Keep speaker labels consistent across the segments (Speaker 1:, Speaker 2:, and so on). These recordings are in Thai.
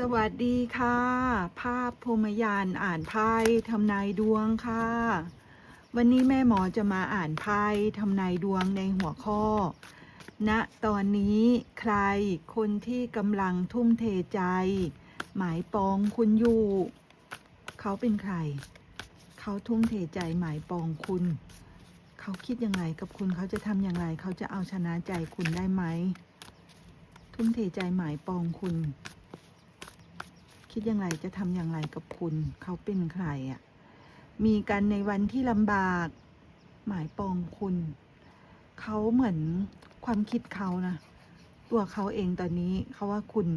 Speaker 1: สวัสดีค่ะ ภาพพรมยานอ่านไพ่ทำนายดวงค่ะ วันนี้แม่หมอจะมาอ่านไพ่ทำนายดวงในหัวข้อณตอนนี้ใครคนที่กำลังทุ่มเทใจ หมายปองคุณอยู่ เขาเป็นใคร เขาทุ่มเทใจหมายปองคุณ เขาคิดยังไงกับคุณเขาจะทำอย่างไร เขาจะเอาชนะใจคุณได้ไหม ทุ่มเทใจหมายปองคุณ คิดอย่างไรจะทำอย่างไรกับคุณ เขาเป็นใครอะ่ะ มีกันในวันที่ลำบาก หมายปองคุณ เขาเหมือนความคิดเขานะตัวเขาเองตอนนี้เขาว่าคุณ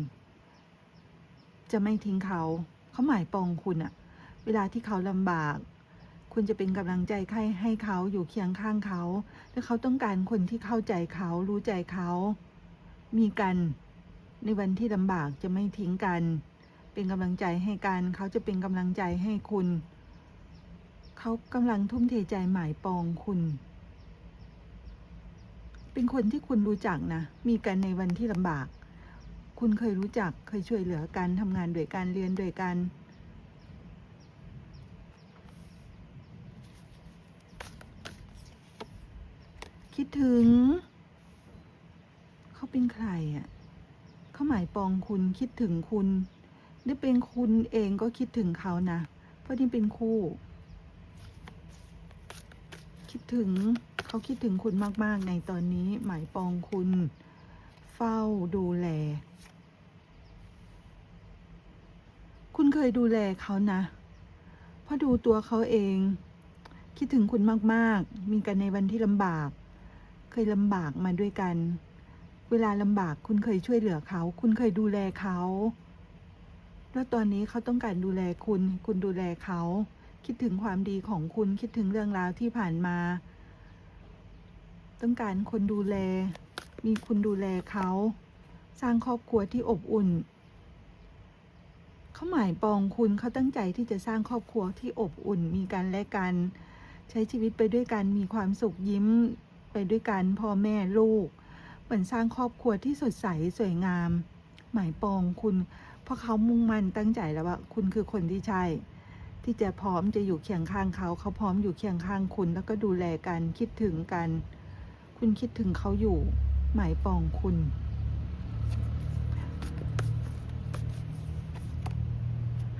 Speaker 1: จะไม่ทิ้งเขา เขาหมายปองคุณอะเวลาที่เขาลำบาก คุณจะเป็นกำลังใจให้ให้เขาอยู่เคียงข้างเขาถ้าเขาต้องการคนที่เข้าใจเขารู้ใจเขา มีกัน ในวันที่ลำบากจะไม่ทิ้งกัน เป็นกำลังใจให้กันเขาจะเป็นกำลังใจให้คุณ เขากำลังทุ่มเทใจหมายปองคุณ เป็นคนที่คุณรู้จักนะ มีกันในวันที่ลำบาก คุณเคยรู้จักเคยช่วยเหลือกันทำงานด้วยกันเรียนด้วยกันคิดถึง เขาเป็นใครอะ่ะ เขาหมายปองคุณคิดถึงคุณ ได้เป็นคุณเองก็คิดถึงเขานะ เพราะนี่เป็นคู่ คิดถึงเขาคิดถึงคุณมาก ๆ ในตอนนี้หมายปองคุณ เฝ้าดูแล คุณเคยดูแลเขานะเพราะดูตัวเขาเอง คิดถึงคุณมาก ๆ มีกันในวันที่ลำบาก เคยลำบากมาด้วยกัน เวลาลำบากคุณเคยช่วยเหลือเขา คุณเคยดูแลเขา แล้วตอนนี้เขาต้องการดูแลคุณ คุณดูแลเขา คิดถึงความดีของคุณ คิดถึงเรื่องราวที่ผ่านมา ต้องการคนดูแล มีคุณดูแลเขา สร้างครอบครัวที่อบอุ่น เขาหมายปองคุณเขาตั้งใจที่จะสร้างครอบครัวที่อบอุ่น มีกันและกัน ใช้ชีวิตไปด้วยกัน มีความสุขยิ้มไปด้วยกัน พ่อแม่ลูก เหมือนสร้างครอบครัวที่สดใสสวยงาม หมายปองคุณ เพราะเขามุ่งมั่นตั้งใจแล้วว่า คุณคือคนที่ใช่ ที่จะพร้อมจะอยู่เคียงข้างเขา เขาพร้อมอยู่เคียงข้างคุณ แล้วก็ดูแลกันคิดถึงกัน คุณคิดถึงเขาอยู่หมายปองคุณ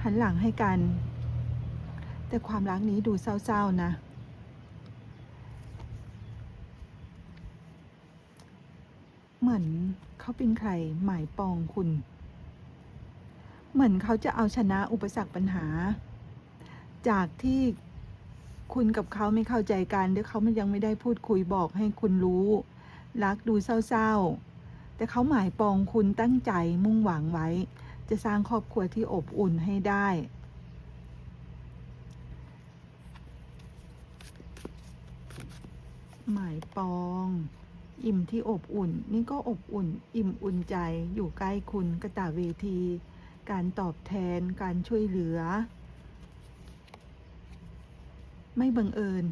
Speaker 1: หันหลังให้กัน แต่ความรักนี้ดูเศร้าๆนะ เหมือนเขาเป็นใครหมายปองคุณ เหมือนเขาจะเอาชนะอุปสรรคปัญหา จากที่คุณกับเขาไม่เข้าใจกันหรือเขามันยังไม่ได้พูดคุยบอกให้คุณรู้ รักดูเศร้าๆ แต่เขาหมายปองคุณตั้งใจมุ่งหวังไว้ จะสร้างครอบครัวที่อบอุ่นให้ได้ หมายปอง อิ่มที่อบอุ่น นี่ก็อบอุ่น อิ่มอุ่นใจอยู่ใกล้คุณกระตะเวที การตอบแทนการช่วยเหลือ ไม่บังเอิญ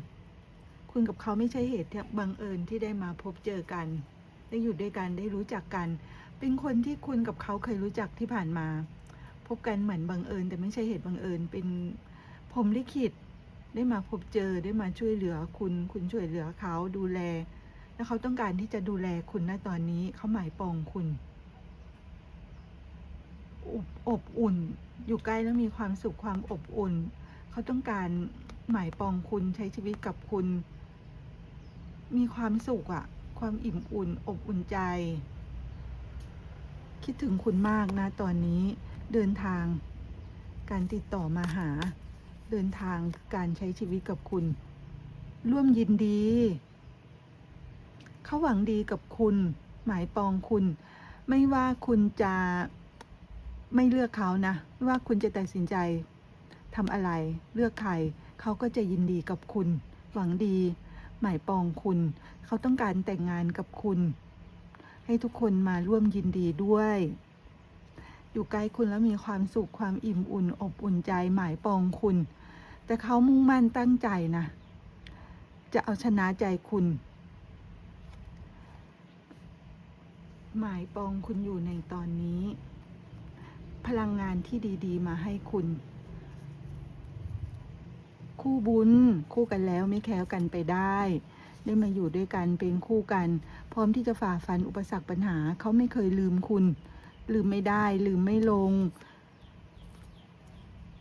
Speaker 1: คุณกับเขาไม่ใช่เหตุบังเอิญที่ได้มาพบเจอกัน ได้อยู่ด้วยกันได้รู้จักกัน เป็นคนที่คุณกับเขาเคยรู้จักที่ผ่านมา พบกันเหมือนบังเอิญ แต่ไม่ใช่เหตุบังเอิญ เป็นพรมลิขิตได้มาพบเจอได้มาช่วยเหลือคุณ คุณช่วยเหลือเขาดูแล แล้วเขาต้องการที่จะดูแลคุณณตอนนี้เขาหมายปองคุณ อบอบอุ่น อยู่ใกล้แล้วมีความสุขความอบอุ่น เขาต้องการหมายปองคุณใช้ชีวิตกับคุณ มีความสุขอะความอิ่มอุ่น อบอุ่นใจ คิดถึงคุณมากนะตอนนี้เดินทาง การติดต่อมาหา เดินทางการใช้ชีวิตกับคุณ ร่วมยินดี เขาหวังดีกับคุณ หมายปองคุณ ไม่ว่าคุณจะ ไม่เลือกเขานะ ว่าคุณจะตัดสินใจทำอะไรเลือกใครเขาก็จะยินดีกับคุณ หวังดี หมายปองคุณ เขาต้องการแต่งงานกับคุณ ให้ทุกคนมาร่วมยินดีด้วย อยู่ใกล้คุณแล้วมีความสุขความอิ่มอุ่น อบอุ่นใจหมายปองคุณ แต่เขามุ่งมั่นตั้งใจนะ จะเอาชนะใจคุณ หมายปองคุณอยู่ในตอนนี้ พลังงานที่ดี ๆ มาให้คุณ คู่บุญ คู่กันแล้วไม่แค้วกันไปได้ ได้มาอยู่ด้วยกันเป็นคู่กัน พร้อมที่จะฝ่าฟันอุปสรรคปัญหาเขาไม่เคยลืมคุณ ลืมไม่ได้ ลืมไม่ลง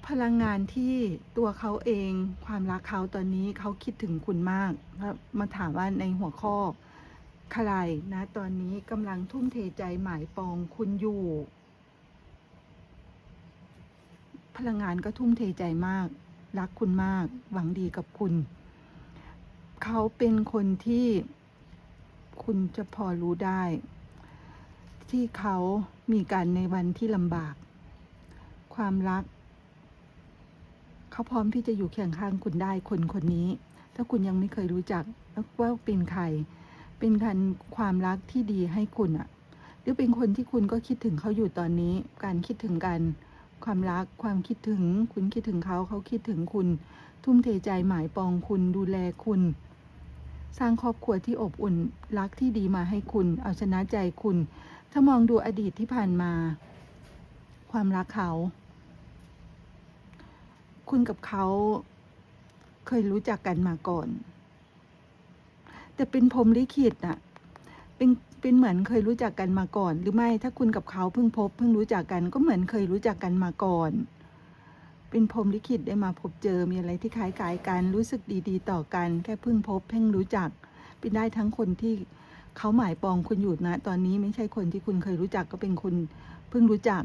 Speaker 1: พลังงานที่ตัวเขาเอง ความรักเขาตอนนี้เขาคิดถึงคุณมาก มาถามว่าในหัวข้อใครนะตอนนี้กำลังทุ่มเทใจหมายปองคุณอยู่ พลังงานก็ทุ่มเทใจมาก รักคุณมาก หวังดีกับคุณ เขาเป็นคนที่คุณจะพอรู้ได้ ที่เขามีกันในวันที่ลำบาก ความรัก เขาพร้อมที่จะอยู่เคียงข้างคุณได้คนคนนี้ ถ้าคุณยังไม่เคยรู้จักว่าเป็นใคร เป็นการความรักที่ดีให้คุณอะหรือเป็นคนที่คุณก็คิดถึงเขาอยู่ตอนนี้ การคิดถึงกัน ความรักความคิดถึง คุณคิดถึงเขาเขาคิดถึงคุณ ทุ่มเทใจหมายปองคุณดูแลคุณ สร้างครอบครัวที่อบอุ่นรักที่ดีมาให้คุณ เอาชนะใจคุณ ถ้ามองดูอดีตที่ผ่านมา ความรักเขา คุณกับเขาเคยรู้จักกันมาก่อน แต่เป็นพรมลิขิตอะ เป็นเป็นเหมือนเคยรู้จักกันมาก่อน หรือไม่ถ้าคุณกับเขาเพิ่งพบ เพิ่งรู้จักกันก็เหมือนเคยรู้จักกันมาก่อน เป็นพรหมลิขิตได้มาพบเจอมีอะไรที่คล้ายกายกัน รู้สึกดีๆ ต่อกัน แค่เพิ่งพบ เพิ่งรู้จัก เป็นได้ทั้งคนที่เขาหมายปองคุณอยู่นะ ตอนนี้ไม่ใช่คนที่คุณเคยรู้จักก็เป็นคนเพิ่งรู้จัก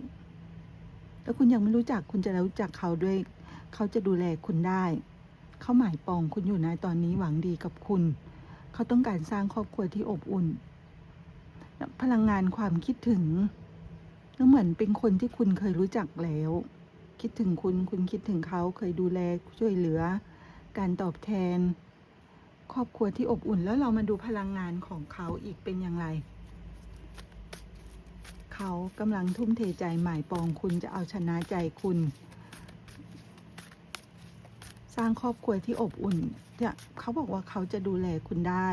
Speaker 1: แล้วคุณยังไม่รู้จักคุณจะรู้จักเขาด้วย เขาจะดูแลคุณได้ เขาหมายปองคุณอยู่นะตอนนี้หวังดีกับคุณ เขาต้องการสร้างครอบครัวที่อบอุ่น พลังงานความคิดถึงก็เหมือนเป็นคนที่คุณเคยรู้จักแล้ว คิดถึงคุณคุณคิดถึงเขาเคยดูแลช่วยเหลือ การตอบแทน ครอบครัวที่อบอุ่นแล้วเรามาดูพลังงานของเขาอีกเป็นอย่างไร เขากำลังทุ่มเทใจหมายปองคุณจะเอาชนะใจคุณ สร้างครอบครัวที่อบอุ่นเนี่ยเขาบอกว่าเขาจะดูแลคุณได้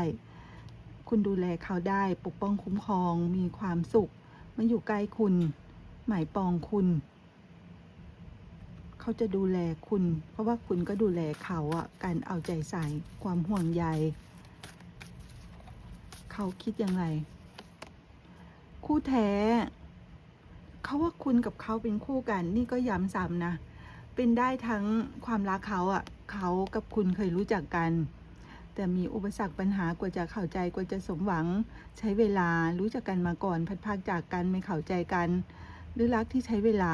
Speaker 1: คุณดูแลเขาได้ปกป้องคุ้มครองมีความสุขมาอยู่ใกล้คุณ หมายปองคุณ เขาจะดูแลคุณ เพราะว่าคุณก็ดูแลเขาอะการเอาใจใส่ความห่วงใยเขาคิดอย่างไร คู่แท้เขาว่าคุณกับเขาเป็นคู่กัน นี่ก็ย้ำซ้ำนะ เป็นได้ทั้งความรักเขาอะ เขากับคุณเคยรู้จักกัน แต่มีอุปสรรคปัญหากว่าจะเข้าใจกว่าจะสมหวัง ใช้เวลารู้จักกันมาก่อนพัดพากจากกันไม่เข้าใจกันหรือรักที่ใช้เวลา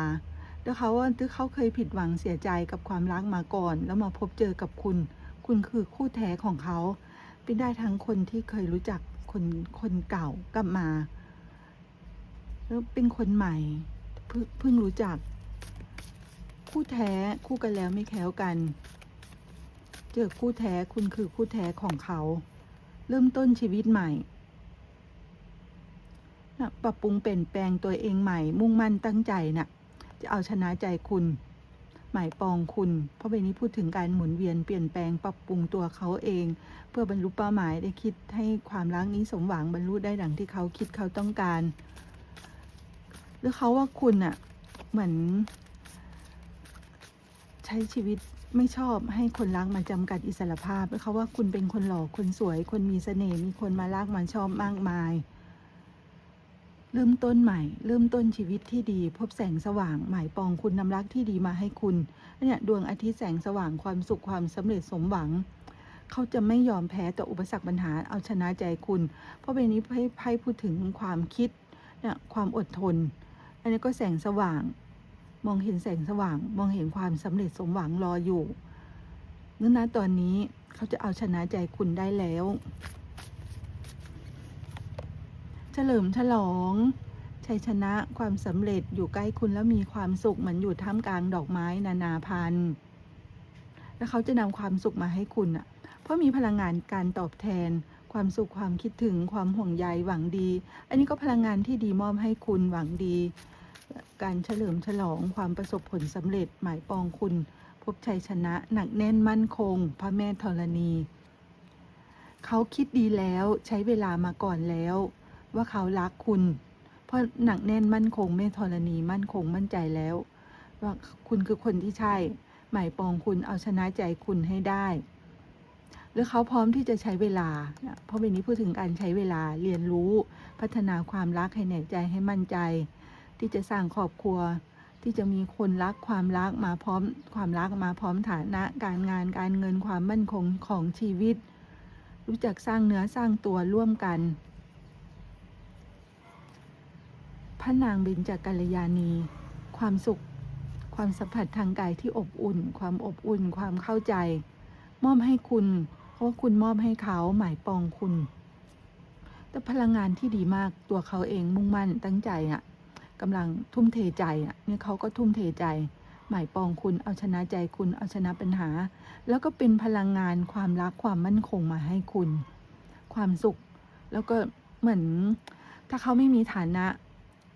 Speaker 1: แล้วเขาว่าที่เขาเคยผิดหวังเสียใจกับความรักมาก่อน แล้วมาพบเจอกับคุณ คุณคือคู่แท้ของเขา เป็นได้ทั้งคนที่เคยรู้จักคนคนเก่ากลับมา แล้วเป็นคนใหม่เพิ่งเพิ่งรู้จัก คู่แท้คู่กันแล้วไม่แคล้วกัน เจอคู่แท้คุณคือคู่แท้ของเขา เริ่มต้นชีวิตใหม่นะปรับปรุงเปลี่ยนแปลงตัวเองใหม่ มุ่งมั่นตั้งใจนะ่ะ จะเอาชนะใจคุณ หมายปองคุณ เพราะใบนี้พูดถึงการหมุนเวียนเปลี่ยนแปลงปรับปรุงตัวเขาเอง เพื่อบรรลุเป้าหมายได้คิดให้ความรักนี้สมหวังบรรลุได้ดังที่เขาคิดเขาต้องการ หรือเขาว่าคุณอะ่ะเหมือนใช้ชีวิต ไม่ชอบให้คนรักมาจำกัดอิสรภาพเพราะว่าคุณเป็นคนหล่อคนสวย คนมีเสน่ห์มีคนมารักมาชอบมากมาย เริ่มต้นใหม่ เริ่มต้นชีวิตที่ดี พบแสงสว่าง หมายปองคุณนำรักที่ดีมาให้คุณเนี่ยดวงอาทิตย์แสงสว่างความสุขความสำเร็จสมหวัง เขาจะไม่ยอมแพ้ต่ออุปสรรคปัญหาเอาชนะใจคุณ เพราะใบนี้ไพ่ไพ่พูดถึงความคิดเนี่ยความอดทน อันนี้ก็แสงสว่าง มองเห็นแสงสว่าง มองเห็นความสำเร็จสมหวังรออยู่เนั่นนะตอนนี้เขาจะเอาชนะใจคุณได้แล้วเฉลิมฉลองชัยชนะความสำเร็จอยู่ใกล้คุณแล้วมีความสุขเหมือนอยู่ท่ามกลางดอกไม้นานาพันธุ์แล้วเขาจะนำความสุขมาให้คุณอะ เพราะมีพลังงานการตอบแทน ความสุขความคิดถึงความห่วงใยหวังดี อันนี้ก็พลังงานที่ดีมอบให้คุณหวังดี การเฉลิมฉลองความประสบผลสำเร็จหมายปองคุณ พบชัยชนะหนักแน่นมั่นคง พระแม่ธรณี เขาคิดดีแล้วใช้เวลามาก่อนแล้ว ว่าเขารักคุณ เพราะหนักแน่นมั่นคงไม่ธรณีมั่นคงมั่นใจแล้ว ว่าคุณคือคนที่ใช่ หมายปองคุณเอาชนะใจคุณให้ได้หรือเขาพร้อมที่จะใช้เวลา เพราะวันนี้พูดถึงการใช้เวลาเรียนรู้ พัฒนาความรักให้แน่ใจให้มั่นใจ ที่จะสร้างครอบครัว ที่จะมีคนรักความรักมาพร้อม ความรักมาพร้อมฐานะ การงานการเงินความมั่นคงของชีวิต รู้จักสร้างเนื้อสร้างตัวร่วมกันพระนางเบญจากกัลยาณี ความสุข ความสัมผัสทางกายที่อบอุ่น ความอบอุ่น ความเข้าใจ มอบให้คุณ เพราะว่าคุณมอบให้เขาหมายปองคุณ แต่พลังงานที่ดีมากตัวเขาเองมุ่งมั่นตั้งใจอะ กำลังทุ่มเทใจอะเนี่ยเขาก็ทุ่มเทใจ หมายปองคุณเอาชนะใจคุณเอาชนะปัญหา แล้วก็เป็นพลังงานความรักความมั่นคงมาให้คุณ ความสุข แล้วก็เหมือนถ้าเขาไม่มีฐานะ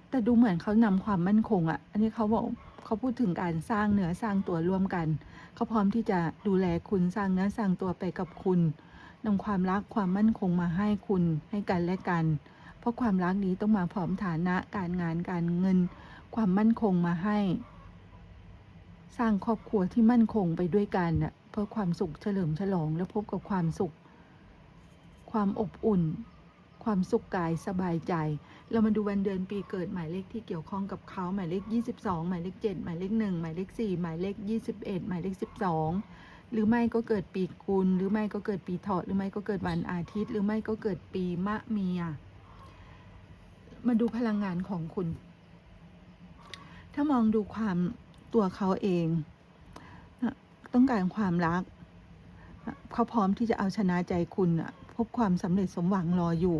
Speaker 1: แต่ดูเหมือนเขานำความมั่นคงอะ่ะ อันนี้เขาบอกเขาพูดถึงการสร้างเนื้อสร้างตัวร่วมกันเขาพร้อมที่จะดูแลคุณสร้างเนื้อสร้างตัวไปกับคุณนำความรักความมั่นคงมาให้คุณให้กันและกัน ราะความรักนี้ต้องมาพร้อมฐานะการงานการเงิน ความมั่นคงมาให้ สร้างครอบครัวที่มั่นคงไปด้วยกันเพื่อความสุขเฉลิมฉลองและพบกับความสุข ความอบอุ่น ความสุขกายสบายใจ เรามาดูวันเดือนปีเกิดหมายเลขที่เกี่ยวข้องกับเขาหมายเลข 22 หมายเลข 7 หมายเลข 1 หมายเลข 4 หมายเลข 21 หมายเลข 12หรือไม่ก็เกิดปีกุล หรือไม่ก็เกิดปีเถาะ หรือไม่ก็เกิดวันอาทิตย์ หรือไม่ก็เกิดปีมะเมีย มาดูพลังงานของคุณ ถ้ามองดูความตัวเขาเอง ต้องการความรัก เขาพร้อมที่จะเอาชนะใจคุณพบความสำเร็จสมหวังรออยู่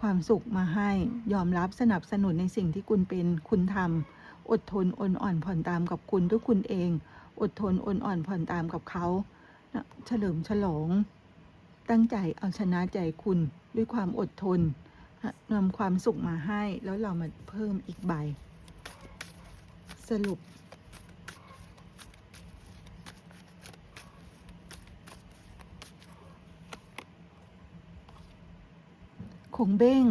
Speaker 1: ความสุขมาให้ยอมรับสนับสนุนในสิ่งที่คุณเป็นคุณทำอดทนอดอ่อนผ่อนตามกับคุณด้วยคุณเอง อดทนอดอ่อนผ่อนตามกับเขาเฉลิมฉลอง ตั้งใจเอาชนะใจคุณด้วยความอดทน นำความสุขมาให้ แล้วเรามาเพิ่มอีกใบ สรุป คงเบ้ง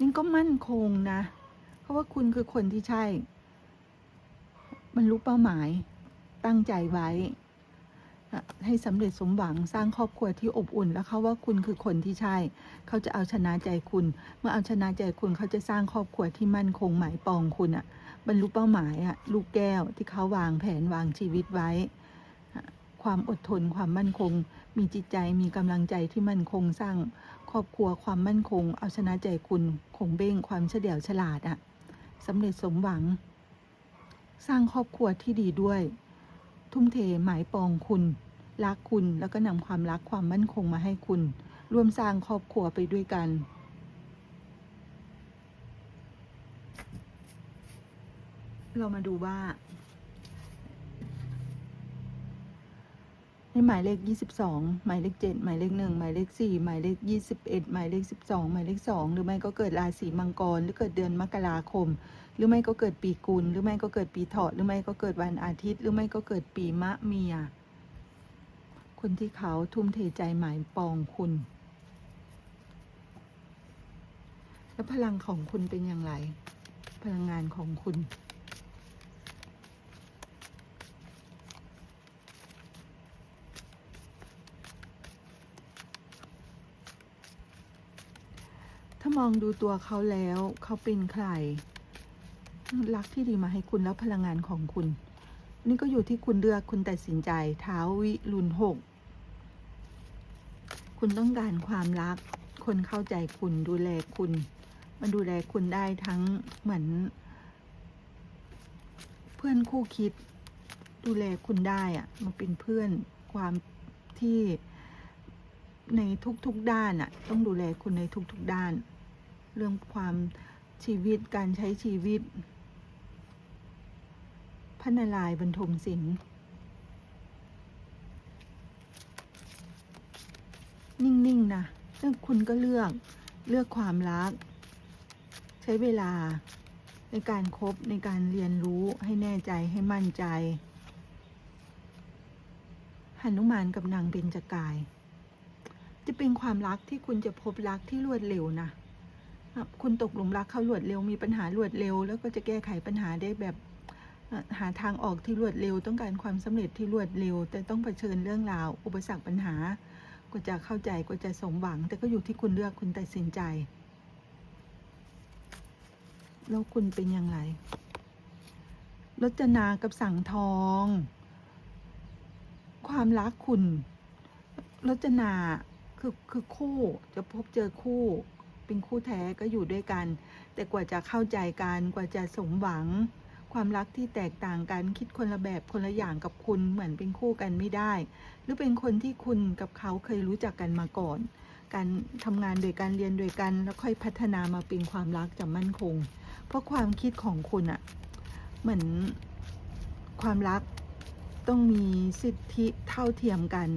Speaker 1: นี่ก็มั่นคงนะ เพราะว่าคุณคือคนที่ใช่ มันรู้เป้าหมายตั้งใจไว้ ให้สำเร็จสมหวังสร้างครอบครัวที่อบอุ่น แล้วเขาว่าคุณคือคนที่ใช่ เขาจะเอาชนะใจคุณ เมื่อเอาชนะใจคุณเขาจะสร้างครอบครัวที่มั่นคงหมายปองคุณอะบรรลุเป้าหมายอะลูกแก้วที่เขาวางแผนวางชีวิตไว้ ความอดทนความมั่นคง มีจิตใจมีกำลังใจที่มั่นคงสร้าง ครอบครัวความมั่นคง เอาชนะใจคุณคงเบ้งความเฉลียวฉลาดอะสำเร็จสมหวัง สร้างครอบครัวที่ดีด้วย ทุ่มเทหมายปองคุณ รักคุณแล้วก็นำความรักความมั่นคงมาให้คุณ ร่วมสร้างครอบครัวไปด้วยกัน เรามาดูว่าในหมายเลข 22 หมายเลข 7 หมายเลข 1 หมายเลข 4 หมายเลข 21 หมายเลข 12 หมายเลข 2 หรือไม่ก็เกิดราศีมังกร หรือเกิดเดือนมกราคม หรือไม่ก็เกิดปีกุลหรือไม่ก็เกิดปีเถาะหรือไม่ก็เกิดวันอาทิตย์ หรือไม่ก็เกิดปีมะเมีย คนที่เขาทุ่มเทใจหมายปองคุณ แล้วพลังของคุณเป็นอย่างไร พลังงานของคุณถ้ามองดูตัวเขาแล้วเขาเป็นใคร รักที่ดีมาให้คุณแล้วพลังงานของคุณ นี่ก็อยู่ที่คุณเลือกคุณตัดสินใจเท้าวิรุณหกคุณต้องการความรัก คนเข้าใจคุณดูแลคุณมาดูแลคุณได้ทั้งเหมือน เพื่อนคู่คิด ดูแลคุณได้อะมาเป็นเพื่อนความที่ในทุกๆด้านอะต้องดูแลคุณในทุกๆด้าน เรื่องความชีวิตการใช้ชีวิต ระนารายณ์บรรทมศิลป์นิ่งๆนะซึ่งคุณก็เลือกเลือกความรัก ใช้เวลาในการคบในการเรียนรู้ให้แน่ใจให้มั่นใจหนุมานกับนางเบญจกาย จะเป็นความรักที่คุณจะพบรักที่รวดเร็วนะคุณตกหลุมรักเขารวดเร็วมีปัญหารวดเร็ว แล้วก็จะแก้ไขปัญหาได้แบบ หาทางออกที่รวดเร็ว ต้องการความสำเร็จที่รวดเร็ว แต่ต้องเผชิญเรื่องราว อุปสรรคปัญหากว่าจะเข้าใจกว่าจะสมหวัง แต่ก็อยู่ที่คุณเลือกคุณตัดสินใจ แล้วคุณเป็นอย่างไรรจนากับสังทอง ความรักคุณรจนาคือคือคู่จะพบเจอคู่ เป็นคู่แท้ก็อยู่ด้วยกัน แต่กว่าจะเข้าใจกันกว่าจะสมหวัง ความรักที่แตกต่างกันคิดคนละแบบคนละอย่างกับคุณเหมือนเป็นคู่กันไม่ได้ หรือเป็นคนที่คุณกับเขาเคยรู้จักกันมาก่อน การทำงานโดยการเรียนโดยกัน แล้วค่อยพัฒนามาเป็นความรักจะมั่นคง เพราะความคิดของคุณอะเหมือนความรักต้องมีสิทธิเท่าเทียมกัน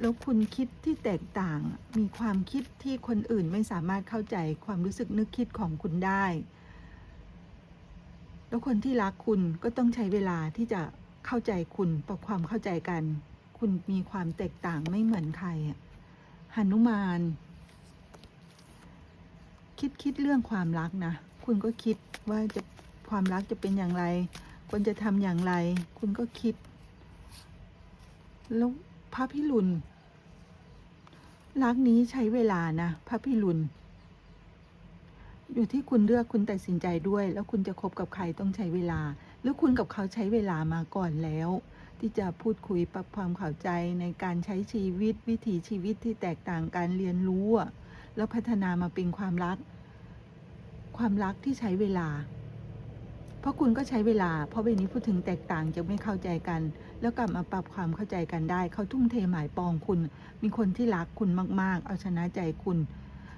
Speaker 1: แล้วคุณคิดที่แตกต่าง มีความคิดที่คนอื่นไม่สามารถเข้าใจความรู้สึกนึกคิดของคุณได้ แล้วคนที่รักคุณก็ต้องใช้เวลาที่จะเข้าใจคุณปรับความเข้าใจกัน คุณมีความแตกต่างไม่เหมือนใครอะหนุมาน คิดคิดเรื่องความรักนะ คุณก็คิดว่าจะความรักจะเป็นอย่างไรควรจะทำอย่างไร คุณก็คิด แล้วพระพิรุณรักนี้ใช้เวลานะ พระพิรุณ อยู่ที่คุณเลือกคุณตัดสินใจด้วย แล้วคุณจะคบกับใครต้องใช้เวลา หรือคุณกับเขาใช้เวลามาก่อนแล้ว ที่จะพูดคุยปรับความเข้าใจในการใช้ชีวิตวิถีชีวิตที่แตกต่างการเรียนรู้อะแล้วพัฒนามาเป็นความรัก ความรักที่ใช้เวลา เพราะคุณก็ใช้เวลา เพราะเวนี้พูดถึงแตกต่างจะไม่เข้าใจกัน แล้วกลับมาปรับความเข้าใจกันได้ เขาทุ่มเทหมายปองคุณ มีคนที่รักคุณมาก ๆ เอาชนะใจคุณ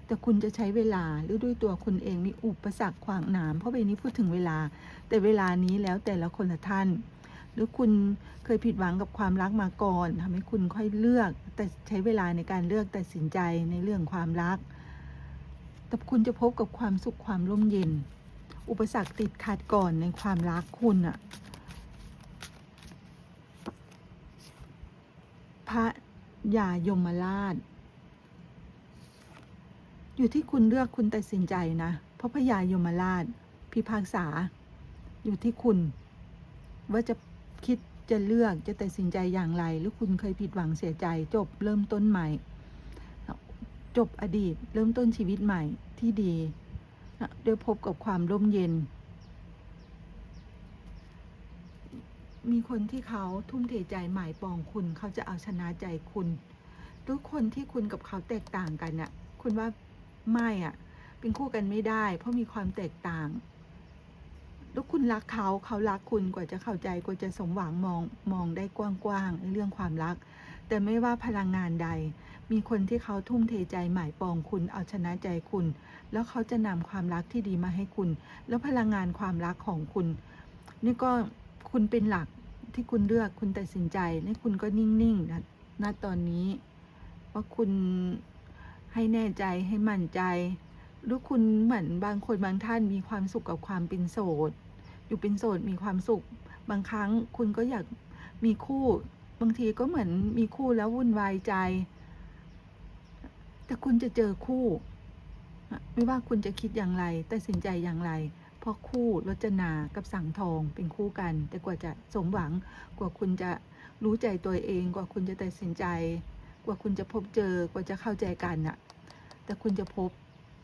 Speaker 1: แต่คุณจะใช้เวลาหรือด้วยตัวคุณเองมีอุปสรรคขวางหนามเพราะเวนี้พูดถึงเวลา แต่เวลานี้แล้วแต่ละคนละท่าน หรือคุณเคยผิดหวังกับความรักมาก่อนทำให้คุณค่อยเลือก แต่ใช้เวลาในการเลือกตัดสินใจในเรื่องความรัก แต่คุณจะพบกับความสุขความร่มเย็น อุปสรรคติดขัดก่อนในความรักคุณอะพระยายมราช อยู่ที่คุณเลือกคุณตัดสินใจนะ เพราะพระยายมราช พิพากษา อยู่ที่คุณ ว่าจะคิดจะเลือกจะตัดสินใจอย่างไร หรือคุณเคยผิดหวังเสียใจ จบเริ่มต้นใหม่ จบอดีต เริ่มต้นชีวิตใหม่ที่ดีนะได้พบกับความร่มเย็น มีคนที่เขาทุ่มเทใจหมายปองคุณ เขาจะเอาชนะใจคุณทุกคนที่คุณกับเขาแตกต่างกันน่ะ คุณว่า ไม่อะ เป็นคู่กันไม่ได้ เพราะมีความแตกต่าง แล้วคุณรักเขาเขารักคุณกว่าจะเข้าใจกว่าจะสมหวังมองมองได้กว้างๆในเรื่องความรัก แต่ไม่ว่าพลังงานใด มีคนที่เขาทุ่มเทใจหมายปองคุณเอาชนะใจคุณ แล้วเขาจะนำความรักที่ดีมาให้คุณ แล้วพลังงานความรักของคุณ นี่ก็คุณเป็นหลักที่คุณเลือกคุณตัดสินใจนี่คุณก็นิ่งๆนะณตอนนี้ว่าคุณ ให้แน่ใจให้มั่นใจหรือคุณเหมือนบางคนบางท่านมีความสุขกับความเป็นโสด อยู่เป็นโสดมีความสุข บางครั้งคุณก็อยากมีคู่ บางทีก็เหมือนมีคู่แล้ววุ่นวายใจ แต่คุณจะเจอคู่ ไม่ว่าคุณจะคิดอย่างไรตัดสินใจอย่างไร เพราะคู่รจนากับสังทองเป็นคู่กัน แต่กว่าจะสมหวังกว่าคุณจะรู้ใจตัวเอง กว่าคุณจะตัดสินใจ กว่าคุณจะพบเจอกว่าจะเข้าใจกันน่ะ แต่คุณจะพบ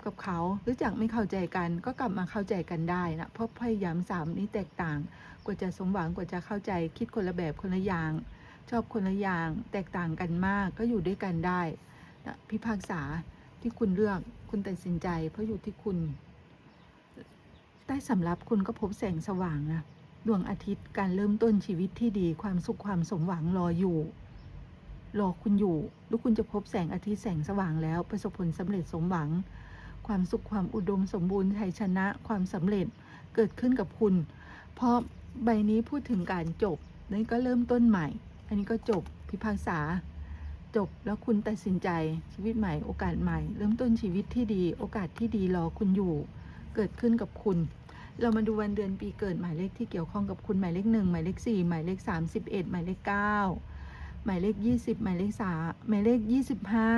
Speaker 1: กับเขาหรือจากไม่เข้าใจกันก็กลับมาเข้าใจกันได้นะเพราะพยายามสามนี้แตกต่าง กว่าจะสมหวังกว่าจะเข้าใจคิดคนละแบบคนละอย่าง ชอบคนละอย่างแตกต่างกันมากก็อยู่ด้วยกันได้นะพิพากษาที่คุณเลือกคุณตัดสินใจ เพราะอยู่ที่คุณ ใต้สำรับคุณก็พบแสงสว่างนะดวงอาทิตย์การเริ่มต้นชีวิตที่ดีความสุขความสมหวังรออยู่ รอคุณอยู่แล้วคุณจะพบแสงอาทิตย์แสงสว่างแล้ว ประสบผลสำเร็จสมหวัง ความสุขความอุดมสมบูรณ์ชัยชนะความสำเร็จเกิดขึ้นกับคุณ เพราะใบนี้พูดถึงการจบนี่ก็เริ่มต้นใหม่ อันนี้ก็จบพิพากษา จบแล้วคุณตัดสินใจชีวิตใหม่โอกาสใหม่ เริ่มต้นชีวิตที่ดี โอกาสที่ดีรอคุณอยู่ เกิดขึ้นกับคุณ เรามาดูวันเดือนปีเกิดหมายเลขที่เกี่ยวข้องกับคุณหมายเลขหนึ่งหมายเลขสี่หมายเลขสามสิบเอ็ดหมายเลขเก้า หมายเลขยี่สิบหมายเลขสาหมายเลขยี่สิบห้า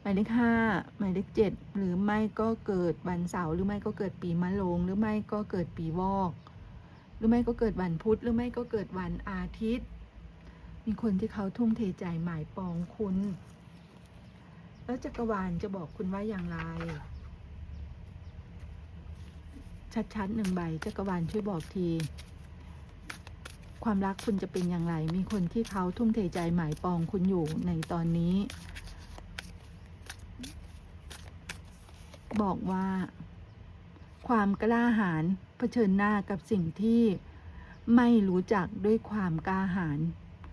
Speaker 1: หมายเลขห้าหมายเลขเจ็ดหรือไม่ก็เกิดวันเสาร์หรือไม่ก็เกิดปีมะโรงหรือไม่ก็เกิดปีวอก หรือไม่ก็เกิดวันพุธหรือไม่ก็เกิดวันอาทิตย์ มีคนที่เขาทุ่มเทใจหมายปองคุณ แล้วจักรวาลจะบอกคุณว่าอย่างไร ชัดๆหนึ่งใบจักรวาลช่วยบอกที ความรักคุณจะเป็นอย่างไร มีคนที่เขาทุ่มเทใจหมายปองคุณอยู่ในตอนนี้ บอกว่า ความกล้าหาญเผชิญหน้ากับสิ่งที่ไม่รู้จักด้วยความกล้าหาญ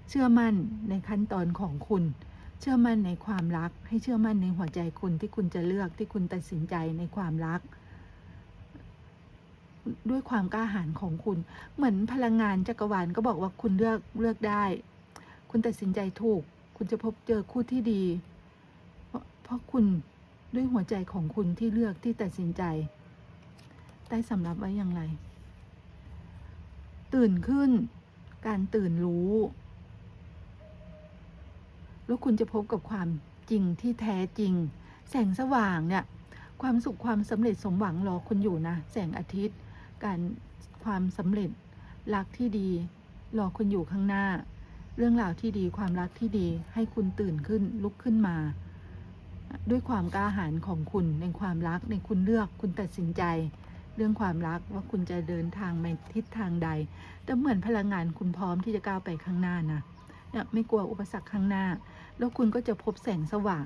Speaker 1: เชื่อมั่นในขั้นตอนของคุณ เชื่อมั่นในความรัก ให้เชื่อมั่นในหัวใจคุณที่คุณจะเลือกที่คุณตัดสินใจในความรัก ด้วยความกล้าหาญของคุณ เหมือนพลังงานจักรวาลก็บอกว่าคุณเลือกเลือกได้ คุณตัดสินใจถูก คุณจะพบเจอคู่ที่ดี เพราะเพราะคุณด้วยหัวใจของคุณที่เลือกที่ตัดสินใจได้สำรับไว้อย่างไร ตื่นขึ้น การตื่นรู้ แล้วคุณจะพบกับความจริงที่แท้จริง แสงสว่างเนี่ย ความสุขความสำเร็จสมหวังรอคุณอยู่นะ แสงอาทิตย์ การความสำเร็จรักที่ดีรอคุณอยู่ข้างหน้า เรื่องราวที่ดีความรักที่ดีให้คุณตื่นขึ้นลุกขึ้นมา ด้วยความกล้าหาญของคุณในความรักในคุณเลือกคุณตัดสินใจ เรื่องความรักว่าคุณจะเดินทางในทิศทางใด แต่เหมือนพลังงานคุณพร้อมที่จะก้าวไปข้างหน้านะเนี่ยไม่กลัวอุปสรรคข้างหน้า แล้วคุณก็จะพบแสงสว่าง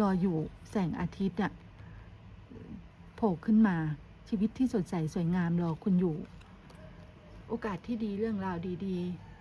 Speaker 1: รออยู่แสงอาทิตย์น่ะโผล่ขึ้นมา ชีวิตที่สดใสสวยงามรอคุณอยู่ โอกาสที่ดีเรื่องราวดี ๆ